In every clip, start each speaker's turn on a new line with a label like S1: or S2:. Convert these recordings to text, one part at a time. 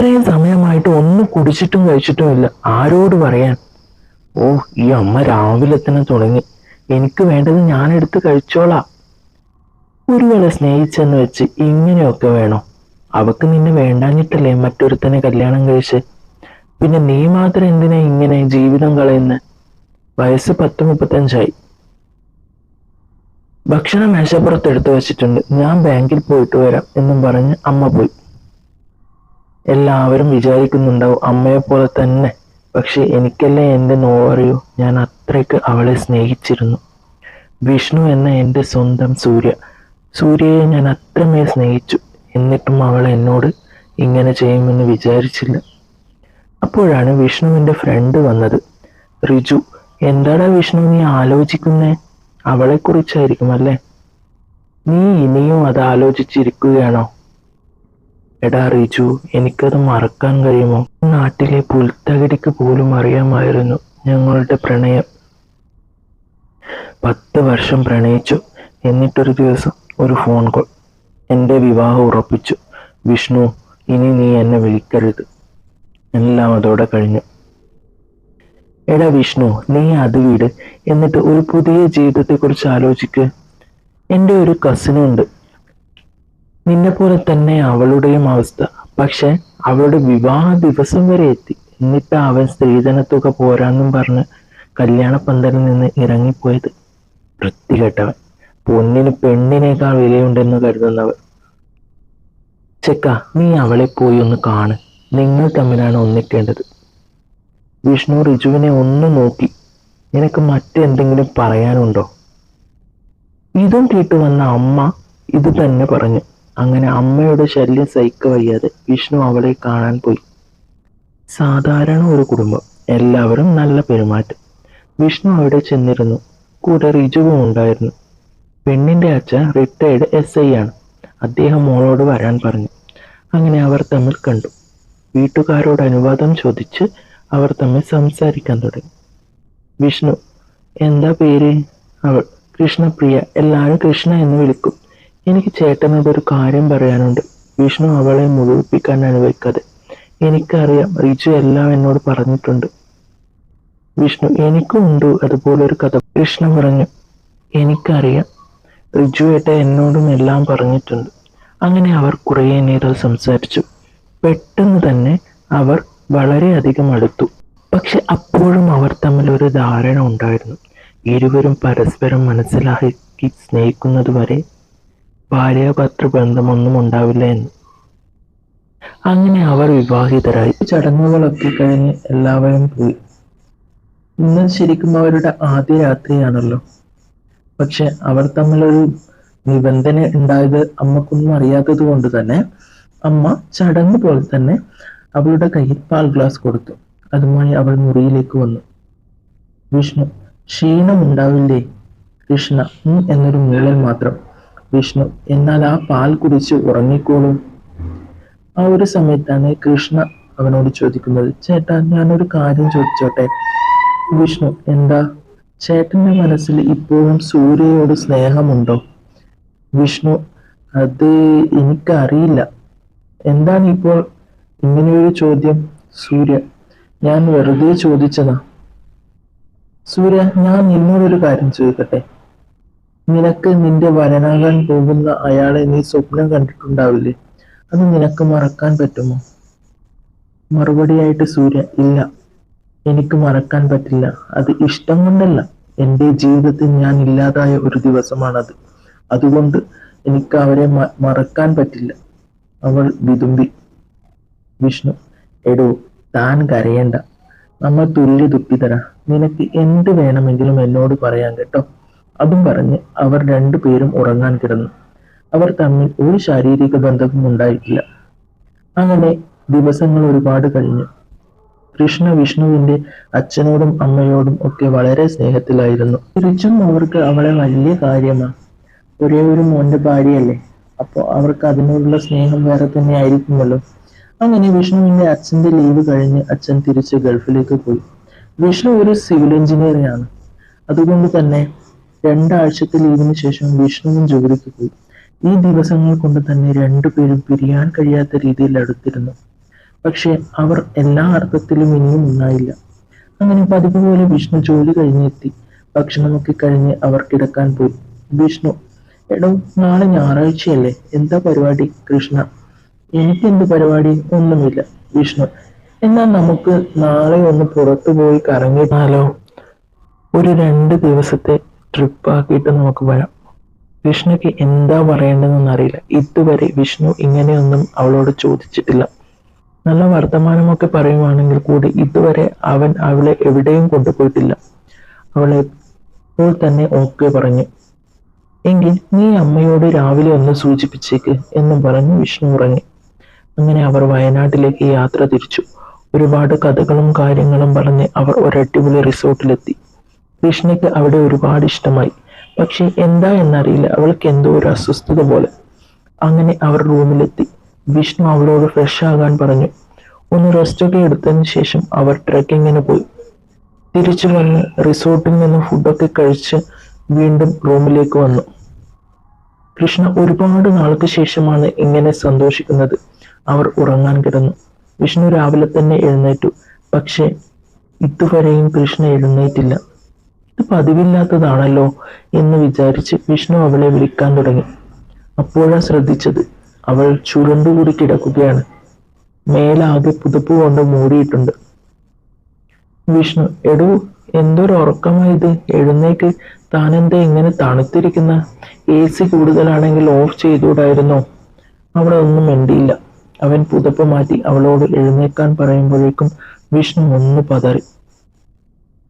S1: ഇത്രയും സമയമായിട്ട് ഒന്നും കുടിച്ചിട്ടും കഴിച്ചിട്ടും ഇല്ല. ആരോട് പറയാൻ? ഓ ഈ അമ്മ രാവിലെ തന്നെ തുടങ്ങി. എനിക്ക് വേണ്ടത് ഞാൻ എടുത്ത് കഴിച്ചോളാം. ഒരു വേള സ്നേഹിച്ചെന്ന് വെച്ച് ഇങ്ങനെയൊക്കെ വേണോ? അവക്ക് നിന്നെ വേണ്ടാഞ്ഞിട്ടല്ലേ മറ്റൊരുത്തനെ കല്യാണം കഴിച്ച്? പിന്നെ നീ മാത്രം എന്തിനാ ഇങ്ങനെ ജീവിതം കളയുന്ന? വയസ്സ് പത്ത് മുപ്പത്തഞ്ചായി. ഭക്ഷണം മേശപ്പുറത്ത് എടുത്തു വെച്ചിട്ടുണ്ട്. ഞാൻ ബാങ്കിൽ പോയിട്ട് വരാം എന്നും പറഞ്ഞ് അമ്മ പോയി. എല്ലാവരും വിചാരിക്കുന്നുണ്ടാവും അമ്മയെ പോലെ തന്നെ. പക്ഷെ എനിക്കല്ലേ എന്റെ നോവറിയോ ഞാൻ അത്രയ്ക്ക് അവളെ സ്നേഹിച്ചിരുന്നു. വിഷ്ണു എന്ന എന്റെ സ്വന്തം സൂര്യ. സൂര്യയെ ഞാൻ അത്രമേ സ്നേഹിച്ചു. എന്നിട്ടും അവൾ എന്നോട് ഇങ്ങനെ ചെയ്യുമെന്ന് വിചാരിച്ചില്ല. അപ്പോഴാണ് വിഷ്ണുവിന്റെ ഫ്രണ്ട് വന്നത്. റിജു എന്താടാ വിഷ്ണു നീ ആലോചിക്കുന്നേ? അവളെക്കുറിച്ചായിരിക്കും അല്ലേ? നീ ഇനിയും അത് ആലോചിച്ചിരിക്കുകയാണോ? എടാ റിജു എനിക്കത് മറക്കാൻ കഴിയുമോ? നാട്ടിലെ പുൽത്തകിടിക്ക് പോലും അറിയാമായിരുന്നു ഞങ്ങളുടെ പ്രണയം. പത്ത് വർഷം പ്രണയിച്ചു. എന്നിട്ടൊരു ദിവസം ഒരു ഫോൺ കോൾ എന്റെ വിവാഹം ഉറപ്പിച്ചു. വിഷ്ണു ഇനി നീ എന്നെ വിളിക്കരുത്. എല്ലാം അതോടെ കഴിഞ്ഞു. എടാ വിഷ്ണു നീ അത് വീട്. എന്നിട്ട് ഒരു പുതിയ ജീവിതത്തെക്കുറിച്ച് ആലോചിക്ക്. എന്റെ ഒരു കസിനുണ്ട് നിന്നെ പോലെ തന്നെ അവളുടെയും അവസ്ഥ. പക്ഷെ അവളുടെ വിവാഹ ദിവസം വരെ എത്തി. എന്നിട്ട് അവൻ സ്ത്രീധനത്തുക പോരാന്നും പറഞ്ഞ് കല്യാണ പന്തലിൽ നിന്ന് ഇറങ്ങിപ്പോയത് വൃത്തികെട്ടവൻ. പൊന്നിന് പെണ്ണിനേക്കാൾ വിലയുണ്ടെന്ന് കരുതുന്നവർ ചെക്ക നീ അവളെ പോയി ഒന്ന് കാണ്. നിങ്ങൾ തമ്മിലാണ് ഒന്നിക്കേണ്ടത്. വിഷ്ണു റിജുവിനെ ഒന്ന് നോക്കി. നിനക്ക് മറ്റെന്തെങ്കിലും പറയാനുണ്ടോ? ഇതും കേട്ടു വന്ന അമ്മ ഇത് തന്നെ പറഞ്ഞു. അങ്ങനെ അമ്മയുടെ ശല്യം സഹിക്ക വയ്യാതെ വിഷ്ണു അവളെ കാണാൻ പോയി. സാധാരണ ഒരു കുടുംബം എല്ലാവരും നല്ല പെരുമാറ്റം. വിഷ്ണു അവിടെ ചെന്നിരുന്നു. കൂടെ റിജുവും ഉണ്ടായിരുന്നു. പെണ്ണിന്റെ അച്ഛൻ റിട്ടയർഡ് എസ് ഐ ആണ്. അദ്ദേഹം മോളോട് വരാൻ പറഞ്ഞു. അങ്ങനെ അവർ തമ്മിൽ കണ്ടു. വീട്ടുകാരോട് അനുവാദം ചോദിച്ച് അവർ തമ്മിൽ സംസാരിക്കാൻ തുടങ്ങി. വിഷ്ണു എന്താ പേര്? അവൾ കൃഷ്ണപ്രിയ. എല്ലാവരും കൃഷ്ണ എന്ന് വിളിക്കും. എനിക്ക് ചേട്ടനോട് ഒരു കാര്യം പറയാനുണ്ട്. വിഷ്ണു അവളെ മുഴുവിപ്പിക്കാൻ അനുവദിക്കാതെ. എനിക്കറിയാം റിജു എല്ലാം എന്നോട് പറഞ്ഞിട്ടുണ്ട്. വിഷ്ണു എനിക്കും ഉണ്ട് അതുപോലെ ഒരു കഥ. കൃഷ്ണ പറഞ്ഞു എനിക്കറിയാം റിജു ഏട്ട എന്നോടും എല്ലാം പറഞ്ഞിട്ടുണ്ട്. അങ്ങനെ അവർ കുറേ നേരം സംസാരിച്ചു. പെട്ടെന്ന് തന്നെ അവർ വളരെയധികം അടുത്തു. പക്ഷെ അപ്പോഴും അവർ തമ്മിൽ ഒരു ധാരണ ഉണ്ടായിരുന്നു. ഇരുവരും പരസ്പരം മനസ്സിലാക്കി സ്നേഹിക്കുന്നത് വരെ ഭാര്യാഭർത്തൃ ബന്ധമൊന്നും ഉണ്ടാവില്ല എന്ന്. അങ്ങനെ അവർ വിവാഹിതരായി. ചടങ്ങുകളൊക്കെ കഴിഞ്ഞ് എല്ലാവരും പോയി. ഇന്ന് ശരിക്കും അവരുടെ ആദ്യ രാത്രിയാണല്ലോ. പക്ഷെ അവർ തമ്മിലൊരു നിബന്ധന ഉണ്ടായത് അമ്മക്കൊന്നും അറിയാത്തത് കൊണ്ട് തന്നെ അമ്മ ചടങ്ങ് പോലെ തന്നെ അവളുടെ കയ്യിൽ പാൽ ഗ്ലാസ് കൊടുത്തു. അതുമായി അവൾ മുറിയിലേക്ക് വന്നു. വിഷ്ണു ക്ഷീണമുണ്ടാവില്ലേ? കൃഷ്ണ എന്നൊരു മൂളൽ മാത്രം. വിഷ്ണു. എന്നാൽ ആ പാൽ കുടിച്ച് ഉറങ്ങിക്കോളൂ. ആ ഒരു സമയത്താണ് കൃഷ്ണ അവനോട് ചോദിക്കുന്നത് ചേട്ടാ ഞാനൊരു കാര്യം ചോദിച്ചോട്ടെ? വിഷ്ണു എന്താ? ചേട്ടന്റെ മനസ്സിൽ ഇപ്പോഴും സൂര്യയോട് സ്നേഹമുണ്ടോ? വിഷ്ണു അത് എനിക്കറിയില്ല. എന്താണ് ഇപ്പോൾ ഇങ്ങനെയൊരു ചോദ്യം? സൂര്യ ഞാൻ വെറുതെ ചോദിച്ചതാ. സൂര്യ ഞാൻ നിന്നോടൊരു കാര്യം ചോദിക്കട്ടെ? നിനക്ക് നിന്റെ വരനാകാൻ പോകുന്ന അയാളെ നീ സ്വപ്നം കണ്ടിട്ടുണ്ടാവില്ലേ? അത് നിനക്ക് മറക്കാൻ പറ്റുമോ? മറുപടിയായിട്ട് സൂര്യ ഇല്ല. എനിക്ക് മറക്കാൻ പറ്റില്ല. അത് ഇഷ്ടം കൊണ്ടല്ല. എന്റെ ജീവിതത്തിൽ ഞാൻ ഇല്ലാതായ ഒരു ദിവസമാണത്. അതുകൊണ്ട് എനിക്ക് അവരെ മറക്കാൻ പറ്റില്ല. അവൾ വിതുമ്പി. വിഷ്ണു എടോ താൻ കരയണ്ട. നമ്മൾ തുല്യ ദുഃഖിതരാ. നിനക്ക് എന്ത് വേണമെങ്കിലും എന്നോട് പറയാൻ കേട്ടോ. അതും പറഞ്ഞ് അവർ രണ്ടുപേരും ഉറങ്ങാൻ കിടന്നു. അവർ തമ്മിൽ ഒരു ശാരീരിക ബന്ധവും ഉണ്ടായിട്ടില്ല. അങ്ങനെ ദിവസങ്ങൾ ഒരുപാട് കഴിഞ്ഞു. കൃഷ്ണ വിഷ്ണുവിന്റെ അച്ഛനോടും അമ്മയോടും ഒക്കെ വളരെ സ്നേഹത്തിലായിരുന്നു. തിരിച്ചും അവർക്ക് അവളെ വലിയ കാര്യമാണ്. ഒരേ ഒരു മോന്റെ ഭാര്യയല്ലേ. അപ്പോൾ അവർക്ക് അതിനോടുള്ള സ്നേഹം വേറെ തന്നെ ആയിരിക്കുമല്ലോ. അങ്ങനെ വിഷ്ണുവിന്റെ അച്ഛന്റെ ലീവ് കഴിഞ്ഞ് അച്ഛൻ തിരിച്ച് ഗൾഫിലേക്ക് പോയി. വിഷ്ണു ഒരു സിവിൽ എഞ്ചിനീയറാണ് അതുകൊണ്ട് തന്നെ രണ്ടാഴ്ചത്തെ ലീവിന് ശേഷം വിഷ്ണുവും ജോലിക്ക് പോയി. ഈ ദിവസങ്ങൾ കൊണ്ട് തന്നെ രണ്ടുപേരും പിരിയാൻ കഴിയാത്ത രീതിയിൽ അടുത്തിരുന്നു. പക്ഷെ അവർ എല്ലാ അർത്ഥത്തിലും ഇനിയും ഉണ്ടായില്ല അങ്ങനെ പതിവ് പോലെ വിഷ്ണു ജോലി കഴിഞ്ഞെത്തി. ഭക്ഷണമൊക്കെ കഴിഞ്ഞ് അവർ കിടക്കാൻ പോയി. വിഷ്ണു എടോ നാളെ ഞായറാഴ്ചയല്ലേ? എന്താ പരിപാടി? കൃഷ്ണ എനിക്കെന്ത് പരിപാടി? ഒന്നുമില്ല. വിഷ്ണു എന്നാൽ നമുക്ക് നാളെ ഒന്ന് പുറത്തു പോയി കറങ്ങിയാലോ ഒരു രണ്ട് ദിവസത്തെ ട്രിപ്പ് ആക്കിയിട്ട് നമുക്ക് വരാം. വിഷ്ണുക്ക് എന്താ പറയേണ്ടതെന്ന് അറിയില്ല. ഇതുവരെ വിഷ്ണു ഇങ്ങനെയൊന്നും അവളോട് ചോദിച്ചിട്ടില്ല. നല്ല വർത്തമാനമൊക്കെ പറയുവാണെങ്കിൽ കൂടി ഇതുവരെ അവൻ അവളെ എവിടെയും കൊണ്ടുപോയിട്ടില്ല. അവളെ ഇപ്പോൾ തന്നെ ഓക്കെ പറഞ്ഞു. എങ്കിൽ നീ അമ്മയോട് രാവിലെ ഒന്ന് സൂചിപ്പിച്ചേക്ക് എന്ന് പറഞ്ഞ് വിഷ്ണു ഉറങ്ങി. അങ്ങനെ അവർ വയനാട്ടിലേക്ക് യാത്ര തിരിച്ചു. ഒരുപാട് കഥകളും കാര്യങ്ങളും പറഞ്ഞ് അവർ ഒരടിപൊളി റിസോർട്ടിലെത്തി. കൃഷ്ണയ്ക്ക് അവിടെ ഒരുപാട് ഇഷ്ടമായി. പക്ഷേ എന്താ എന്നറിയില്ല. അവൾക്ക് എന്തോ ഒരു അസ്വസ്ഥത പോലെ. അങ്ങനെ അവർ റൂമിലെത്തി. വിഷ്ണു അവളോട് ഫ്രഷ് ആകാൻ പറഞ്ഞു. ഒന്ന് റെസ്റ്റ് ഒക്കെ എടുത്തതിന് ശേഷം അവർ ട്രക്കിങ്ങിന് പോയി. തിരിച്ചു വന്ന് റിസോർട്ടിൽ നിന്ന് ഫുഡൊക്കെ കഴിച്ച് വീണ്ടും റൂമിലേക്ക് വന്നു. കൃഷ്ണ ഒരുപാട് നാൾക്ക് ശേഷമാണ് ഇങ്ങനെ സന്തോഷിക്കുന്നത്. അവർ ഉറങ്ങാൻ കിടന്നു. വിഷ്ണു രാവിലെ തന്നെ എഴുന്നേറ്റു. പക്ഷേ ഇതുവരെയും കൃഷ്ണ എഴുന്നേറ്റില്ല. പതിവില്ലാത്തതാണല്ലോ എന്ന് വിചാരിച്ച് വിഷ്ണു അവളെ വിളിക്കാൻ തുടങ്ങി. അപ്പോഴാ ശ്രദ്ധിച്ചത് അവൾ ചുരുണ്ടുകൂടി കിടക്കുകയാണ്. മേലാകെ പുതുപ്പ് കൊണ്ട് മൂടിയിട്ടുണ്ട്. വിഷ്ണു എടോ എന്തൊരു ഉറക്കമായത് എഴുന്നേക്ക്. താനെന്താ ഇങ്ങനെ തണുത്തിരിക്കുന്ന? എ സി കൂടുതലാണെങ്കിൽ ഓഫ് ചെയ്തുകൂടായിരുന്നോ? അവിടെ ഒന്നും മിണ്ടിയില്ല. അവൻ പുതപ്പ് മാറ്റി അവളോട് എഴുന്നേക്കാൻ പറയുമ്പോഴേക്കും വിഷ്ണു ഒന്ന് പതറി.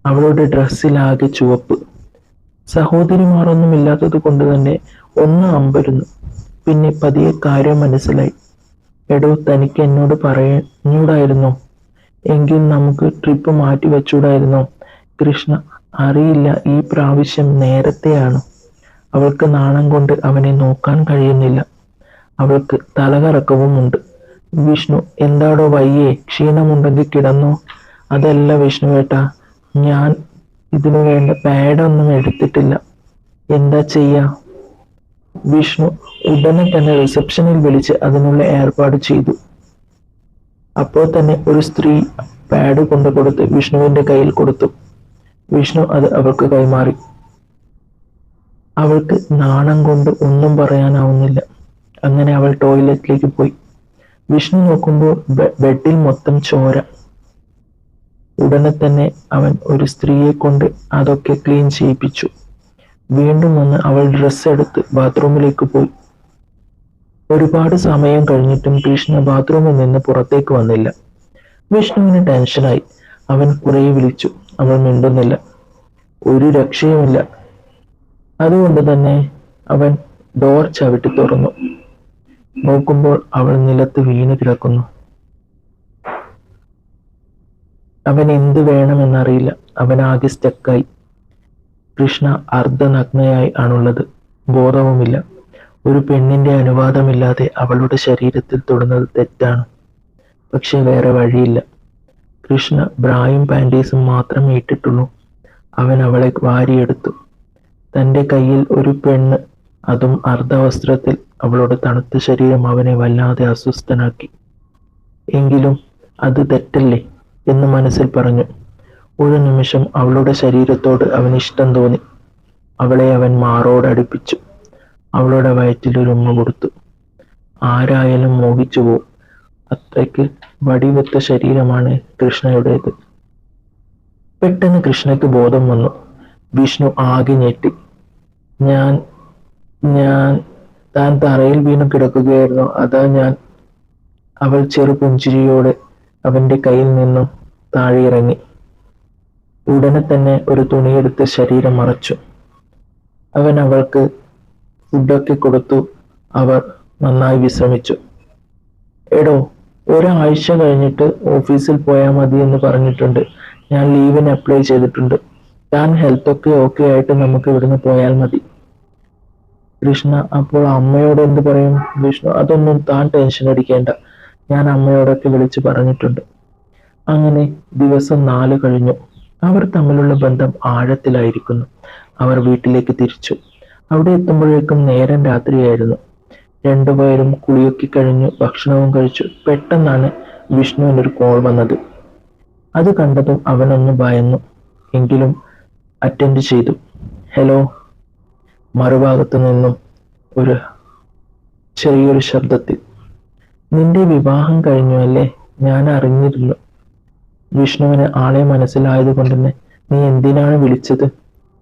S1: അവളുടെ ഡ്രസ്സിലാകെ ചുവപ്പ്. സഹോദരിമാരൊന്നും ഇല്ലാത്തത് കൊണ്ട് തന്നെ ഒന്ന് അമ്പരുന്നു. പിന്നെ പതിയെ കാര്യം മനസ്സിലായി. എടോ തനിക്ക് എന്നോട് പറഞ്ഞൂടായിരുന്നോ? എങ്കിൽ നമുക്ക് ട്രിപ്പ് മാറ്റി വെച്ചൂടായിരുന്നോ? കൃഷ്ണ അറിയില്ല ഈ പ്രാവശ്യം നേരത്തെയാണ്. അവൾക്ക് നാണം കൊണ്ട് അവനെ നോക്കാൻ കഴിയുന്നില്ല. അവൾക്ക് തലകറക്കവുമുണ്ട്. വിഷ്ണു എന്താടോ വയ്യേ? ക്ഷീണമുണ്ടെങ്കിൽ കിടന്നോ? അതല്ല വിഷ്ണുവേട്ട ഞാൻ ഇതിനു വേണ്ട പാഡൊന്നും എടുത്തിട്ടില്ല. എന്താ ചെയ്യാ? വിഷ്ണു ഉടനെ തന്നെ റിസപ്ഷനിൽ വിളിച്ച് അതിനുള്ള ഏർപ്പാട് ചെയ്തു. അപ്പോൾ തന്നെ ഒരു സ്ത്രീ പാഡ് കൊണ്ടു കൊടുത്ത് വിഷ്ണുവിന്റെ കയ്യിൽ കൊടുത്തു. വിഷ്ണു അത് അവൾക്ക് കൈമാറി. അവൾക്ക് നാണം കൊണ്ട് ഒന്നും പറയാനാവുന്നില്ല. അങ്ങനെ അവൾ ടോയ്ലറ്റിലേക്ക് പോയി. വിഷ്ണു നോക്കുമ്പോൾ ബെഡിൽ മൊത്തം ചോര. ഉടനെ തന്നെ അവൻ ഒരു സ്ത്രീയെ കൊണ്ട് അതൊക്കെ ക്ലീൻ ചെയ്യിപ്പിച്ചു. വീണ്ടും വന്ന് അവൾ ഡ്രസ്സ് എടുത്ത് ബാത്റൂമിലേക്ക് പോയി. ഒരുപാട് സമയം കഴിഞ്ഞിട്ടും കൃഷ്ണ ബാത്റൂമിൽ നിന്ന് പുറത്തേക്ക് വന്നില്ല. വിഷ്ണുവിന് ടെൻഷനായി അവൻ കുറെ വിളിച്ചു. അവൾ മിണ്ടുന്നില്ല. ഒരു രക്ഷയുമില്ല. അതുകൊണ്ട് തന്നെ അവൻ ഡോർ ചവിട്ടി തുറന്നു. നോക്കുമ്പോൾ അവൾ നിലത്ത് വീണ് കിടക്കുന്നു. അവൻ എന്ത് വേണമെന്നറിയില്ല. അവൻ ആകെ സ്റ്റക്കായി കൃഷ്ണ അർദ്ധനഗ്നയായി ആണുള്ളത്. ബോധവുമില്ല. ഒരു പെണ്ണിന്റെ അനുവാദമില്ലാതെ അവളുടെ ശരീരത്തിൽ തൊടുന്നത് തെറ്റാണ്. പക്ഷെ വേറെ വഴിയില്ല. കൃഷ്ണ ബ്രായും പാന്റീസും മാത്രമേ ഇട്ടിട്ടുള്ളൂ. അവൻ അവളെ വാരിയെടുത്തു. തന്റെ കയ്യിൽ ഒരു പെണ്ണ് അതും അർദ്ധവസ്ത്രത്തിൽ അവളുടെ തണുത്ത ശരീരം അവനെ വല്ലാതെ അസ്വസ്ഥനാക്കി. എങ്കിലും അത് തെറ്റല്ലേ? എന്ന് മനസ്സിൽ പറഞ്ഞു. ഒരു നിമിഷം അവളുടെ ശരീരത്തോട് അവന് ഇഷ്ടം തോന്നി. അവളെ അവൻ മാറോടടുപ്പിച്ചു അവളുടെ വയറ്റിൽ ഒരു ഉമ്മ കൊടുത്തു. ആരായാലും മോഹിച്ചു പോവും. അത്രയ്ക്ക് വടിവെത്ത ശരീരമാണ് കൃഷ്ണയുടേത്. പെട്ടെന്ന് കൃഷ്ണയ്ക്ക് ബോധം വന്നു. വിഷ്ണു ആകെ ഞെട്ടി. ഞാൻ ഞാൻ താൻ തറയിൽ വീണു കിടക്കുകയായിരുന്നു. അതാ ഞാൻ. അവൾ ചെറു പുഞ്ചിരിയോടെ അവന്റെ കയ്യിൽ നിന്നും താഴെ ഇറങ്ങി ഉടനെ തന്നെ ഒരു തുണിയെടുത്ത് ശരീരം മറച്ചു. അവൻ അവൾക്ക് ഫുഡൊക്കെ കൊടുത്തു. അവർ നന്നായി വിശ്രമിച്ചു. എടോ ഒരാഴ്ച കഴിഞ്ഞിട്ട് ഓഫീസിൽ പോയാൽ മതി എന്ന് പറഞ്ഞിട്ടുണ്ട്. ഞാൻ ലീവിന് അപ്ലൈ ചെയ്തിട്ടുണ്ട്. താൻ ഹെൽത്ത് ഒക്കെ ഓക്കെ ആയിട്ട് നമുക്ക് ഇവിടുന്ന് പോയാൽ മതി. കൃഷ്ണ അപ്പോൾ അമ്മയോട് എന്ത് പറയും? വിഷ്ണു അതൊന്നും താൻ ടെൻഷൻ അടിക്കേണ്ട. ഞാൻ അമ്മയോടൊക്കെ വിളിച്ച് പറഞ്ഞിട്ടുണ്ട്. അങ്ങനെ ദിവസം നാല് കഴിഞ്ഞു. അവർ തമ്മിലുള്ള ബന്ധം ആഴത്തിലായിരിക്കുന്നു. അവർ വീട്ടിലേക്ക് തിരിച്ചു. അവിടെ എത്തുമ്പോഴേക്കും നേരം രാത്രിയായിരുന്നു. രണ്ടുപേരും കുളിയൊക്കെ കഴിഞ്ഞു ഭക്ഷണവും കഴിച്ചു. പെട്ടെന്നാണ് വിഷ്ണുവിനൊരു കോൾ വന്നത്. അത് കണ്ടതും അവനൊന്ന് ഭയന്നു. എങ്കിലും അറ്റൻഡ് ചെയ്തു. ഹലോ മറുഭാഗത്തു നിന്നും ഒരു ചെറിയൊരു ശബ്ദത്തിൽ. നിന്റെ വിവാഹം കഴിഞ്ഞു അല്ലേ? ഞാൻ അറിഞ്ഞിരുന്നു. വിഷ്ണുവിന് ആളെ മനസ്സിലായത് കൊണ്ട് തന്നെ നീ എന്തിനാണ് വിളിച്ചത്?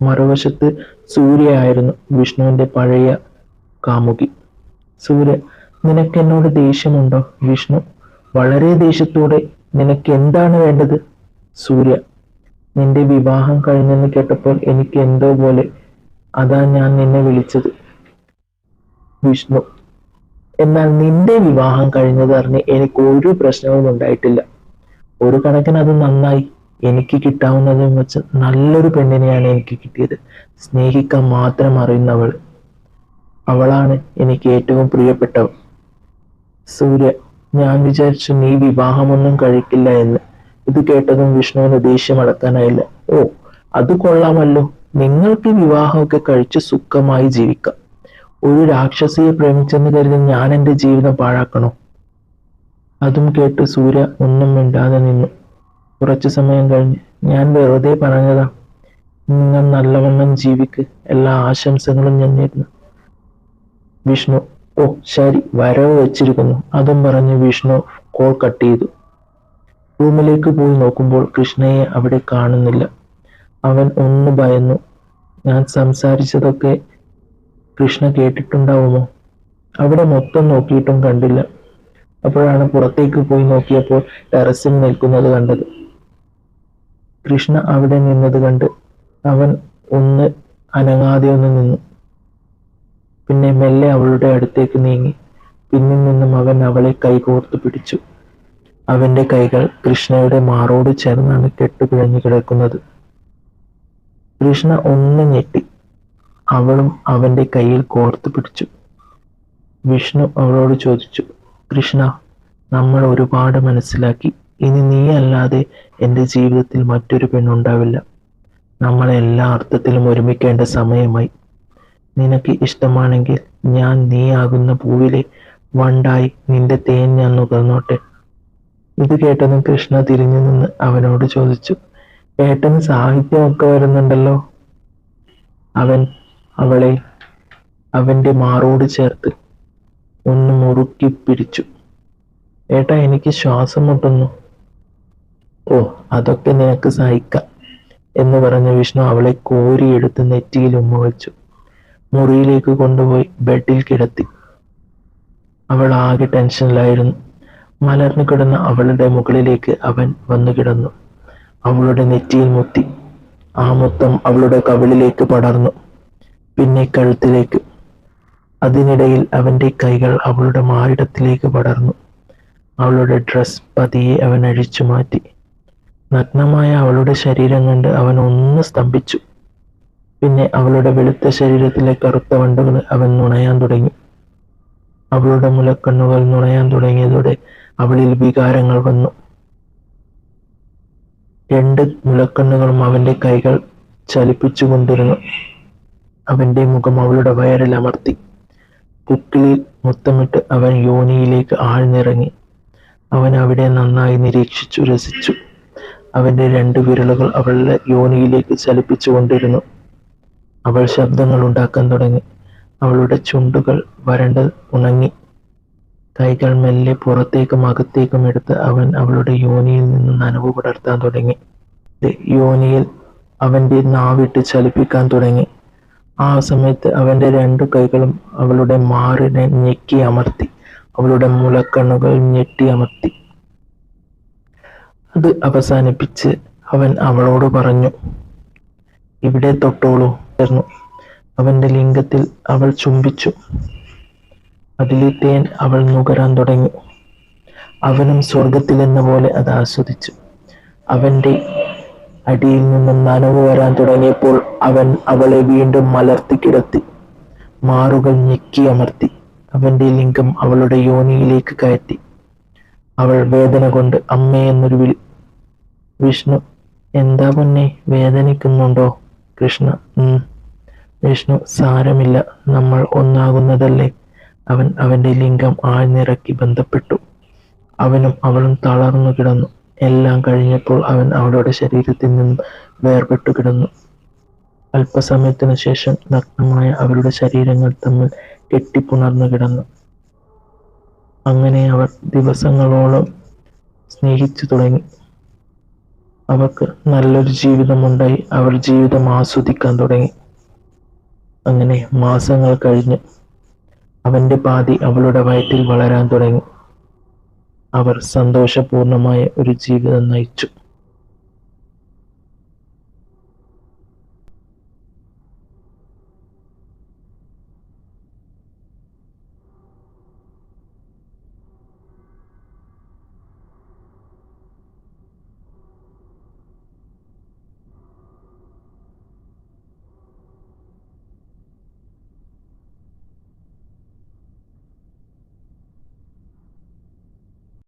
S1: മറുവശത്ത് സൂര്യയായിരുന്നു വിഷ്ണുവിന്റെ പഴയ കാമുകി. സൂര്യ നിനക്ക് എന്നോട് ദേഷ്യമുണ്ടോ വിഷ്ണു? വളരെ ദേഷ്യത്തോടെ നിനക്ക് എന്താണ് വേണ്ടത്? സൂര്യ നിന്റെ വിവാഹം കഴിഞ്ഞെന്ന് കേട്ടപ്പോൾ എനിക്ക് എന്തോ പോലെ അതാ ഞാൻ നിന്നെ വിളിച്ചത്. വിഷ്ണു എന്നാൽ നിന്റെ വിവാഹം കഴിഞ്ഞത് അറിഞ്ഞ് എനിക്ക് ഒരു പ്രശ്നവും ഉണ്ടായിട്ടില്ല. ഒരു കണക്കിന് അത് നന്നായി എനിക്ക് കിട്ടാവുന്നതും വെച്ച് നല്ലൊരു പെണ്ണിനെയാണ് എനിക്ക് കിട്ടിയത്. സ്നേഹിക്കാൻ മാത്രം അറിയുന്നവൾ. അവളാണ് എനിക്ക് ഏറ്റവും പ്രിയപ്പെട്ടവൾ. സൂര്യ ഞാൻ വിചാരിച്ചു നീ വിവാഹമൊന്നും കഴിക്കില്ല എന്ന്. ഇത് കേട്ടതും വിഷ്ണുവിന് ദേഷ്യം അടക്കാനായില്ല ഓ അത് കൊള്ളാമല്ലോ. നിങ്ങൾക്ക് വിവാഹമൊക്കെ കഴിച്ച് സുഖമായി ജീവിക്കാം. ഒരു രാക്ഷസിയെ പ്രേമിച്ചെന്ന് കരുതി ഞാൻ എന്റെ ജീവിതം പാഴാക്കണോ? അതും കേട്ട് സൂര്യ ഒന്നും മിണ്ടാതെ നിന്നു. കുറച്ചു സമയം കഴിഞ്ഞ് ഞാൻ വെറുതെ പറഞ്ഞതാ നിങ്ങൾ നല്ലവണ്ണം ജീവിക്ക്. എല്ലാ ആശംസകളും ഞാൻ നേരുന്നു. വിഷ്ണു ഓ ശരി വരവ് വെച്ചിരിക്കുന്നു. അതും പറഞ്ഞ് വിഷ്ണു കോൾ കട്ട് ചെയ്തു. റൂമിലേക്ക് പോയി നോക്കുമ്പോൾ കൃഷ്ണയെ അവിടെ കാണുന്നില്ല. അവൻ ഒന്ന് ഭയന്നു. ഞാൻ സംസാരിച്ചതൊക്കെ കൃഷ്ണ കേട്ടിട്ടുണ്ടാവുമോ? അവിടെ മൊത്തം നോക്കിയിട്ടും കണ്ടില്ല. അപ്പോഴാണ് പുറത്തേക്ക് പോയി നോക്കിയപ്പോൾ ടെറസിൽ നിൽക്കുന്നത് കണ്ടത്. കൃഷ്ണ അവിടെ നിന്നത് കണ്ട് അവൻ ഒന്ന് അനങ്ങാതെ ഒന്ന് നിന്നു. പിന്നെ മെല്ലെ അവളുടെ അടുത്തേക്ക് നീങ്ങി. പിന്നിൽ നിന്നും അവൻ അവളെ കൈകോർത്ത് പിടിച്ചു. അവന്റെ കൈകൾ കൃഷ്ണയുടെ മാറോട് ചേർന്നാണ് കെട്ടുപിഴഞ്ഞു കിടക്കുന്നത്. കൃഷ്ണ ഒന്ന് ഞെട്ടി. അവളും അവന്റെ കയ്യിൽ കോർത്തു പിടിച്ചു. വിഷ്ണു അവളോട് ചോദിച്ചു കൃഷ്ണ നമ്മൾ ഒരുപാട് മനസ്സിലാക്കി. ഇനി നീ അല്ലാതെ എന്റെ ജീവിതത്തിൽ മറ്റൊരു പെണ്ണുണ്ടാവില്ല. നമ്മൾ എല്ലാ അർത്ഥത്തിലും ഒരുമിക്കേണ്ട സമയമായി. നിനക്ക് ഇഷ്ടമാണെങ്കിൽ ഞാൻ നീയാകുന്ന പൂവിലെ വണ്ടായി നിന്റെ തേൻ ഞാൻ നുകർന്നോട്ടെ. ഇത് കേട്ടതും കൃഷ്ണ തിരിഞ്ഞു നിന്ന് അവനോട് ചോദിച്ചു ഏട്ടന് സാഹിത്യമൊക്കെ വരുന്നുണ്ടല്ലോ? അവൻ അവളെ അവന്റെ മാറോട് ചേർത്ത് ഒന്ന് മുറുക്കി പിടിച്ചു ഏട്ടാ എനിക്ക് ശ്വാസം മുട്ടുന്നു. ഓ അതൊക്കെ നിനക്ക് സഹിക്കാം എന്ന് പറഞ്ഞ വിഷ്ണു അവളെ കോരിയെടുത്ത് നെറ്റിയിൽ ഉമ്മ വെച്ചു മുറിയിലേക്ക് കൊണ്ടുപോയി ബെഡിൽ കിടത്തി. അവൾ ആകെ ടെൻഷനിലായിരുന്നു. മലർന്നു കിടന്ന അവളുടെ മുകളിലേക്ക് അവൻ വന്നു കിടന്നു. അവളുടെ നെറ്റിയിൽ മുത്തി ആ മുത്തം അവളുടെ കവിളിലേക്ക് പടർന്നു. പിന്നെ കഴുത്തിലേക്ക്. അതിനിടയിൽ അവന്റെ കൈകൾ അവളുടെ മാറിടത്തിലേക്ക് പടർന്നു. അവളുടെ ഡ്രസ് പതിയെ അവൻ അഴിച്ചു മാറ്റി. നഗ്നമായ അവളുടെ ശരീരം കണ്ട് അവൻ ഒന്ന് സ്തംഭിച്ചു. പിന്നെ അവളുടെ വെളുത്ത ശരീരത്തിലെ കറുത്ത വണ്ടുകൾ അവൻ നുണയാൻ തുടങ്ങി. അവളുടെ മുലക്കണ്ണുകൾ നുണയാൻ തുടങ്ങിയതോടെ അവളിൽ വികാരങ്ങൾ വന്നു. രണ്ട് മുലക്കണ്ണുകളും അവന്റെ കൈകൾ ചലിപ്പിച്ചു ചലിപ്പിച്ചുകൊണ്ടിരുന്നു. അവന്റെ മുഖം അവളുടെ വയറിൽ അമർത്തി. പുക്കിളിൽ മുത്തമിട്ട് അവൻ യോനിയിലേക്ക് ആഴ്ന്നിറങ്ങി. അവൻ അവിടെ നന്നായി നിരീക്ഷിച്ചു രസിച്ചു. അവന്റെ രണ്ട് വിരലുകൾ അവളുടെ യോനിയിലേക്ക് ചലിപ്പിച്ചുകൊണ്ടിരുന്നു. അവൾ ശബ്ദങ്ങൾ ഉണ്ടാക്കാൻ തുടങ്ങി. അവളുടെ ചുണ്ടുകൾ വരണ്ട് ഉണങ്ങി. കൈകൾ മെല്ലെ പുറത്തേക്കും അകത്തേക്കും എടുത്ത് അവൻ അവളുടെ യോനിയിൽ നിന്ന് നനവ് പടർത്താൻ തുടങ്ങി. യോനിയിൽ അവന്റെ നാവിട്ട് ചലിപ്പിക്കാൻ തുടങ്ങി. ആ സമയത്ത് അവന്റെ രണ്ടു കൈകളും അവളുടെ മാറിനെ ഞെക്കി അമർത്തി അവളുടെ മുലക്കണ്ണുകൾ ഞെട്ടി അമർത്തി. അത് അവസാനിപ്പിച്ച് അവൻ അവളോട് പറഞ്ഞു ഇവിടെ തൊട്ടോളൂ ചേർന്നു. അവന്റെ ലിംഗത്തിൽ അവൾ ചുംബിച്ചു. അതിലെ തേൻ അവൾ നുകരാൻ തുടങ്ങി. അവനും സ്വർഗത്തിലെന്ന പോലെ അത് ആസ്വദിച്ചു. അവന്റെ അടിയിൽ നിന്നും നനവ് വരാൻ തുടങ്ങിയപ്പോൾ അവൻ അവളെ വീണ്ടും മലർത്തി കിടത്തി. മാറുകൾ ഞെക്കി അമർത്തി. അവന്റെ ലിംഗം അവളുടെ യോനിയിലേക്ക് കയറ്റി. അവൾ വേദന കൊണ്ട് അമ്മേ എന്നൊരു വിളി വിഷ്ണു എന്താ പൊന്നെ? വേദനിക്കുന്നുണ്ടോ? കൃഷ്ണ വിഷ്ണു സാരമില്ല. നമ്മൾ ഒന്നാകുന്നതല്ലേ. അവൻ അവന്റെ ലിംഗം ആഴ്ന്നിറക്കി ബന്ധപ്പെട്ടു. അവനും അവളും തളർന്നു കിടന്നു. എല്ലാം കഴിഞ്ഞപ്പോൾ അവൻ അവളുടെ ശരീരത്തിൽ നിന്നും വേർപെട്ടു കിടന്നു. അല്പസമയത്തിനു ശേഷം നഗ്നമായ അവരുടെ ശരീരങ്ങൾ തമ്മിൽ കെട്ടിപ്പുണർന്നു കിടന്നു. അങ്ങനെ അവർ ദിവസങ്ങളോളം സ്നേഹിച്ചു തുടങ്ങി. അവർക്ക് നല്ലൊരു ജീവിതമുണ്ടായി. അവർ ജീവിതം ആസ്വദിക്കാൻ തുടങ്ങി. അങ്ങനെ മാസങ്ങൾ കഴിഞ്ഞ് അവന്റെ പാതി അവളുടെ വയറ്റിൽ വളരാൻ തുടങ്ങി. അവർ സന്തോഷപൂർണമായ ഒരു ജീവിതം നയിച്ചു.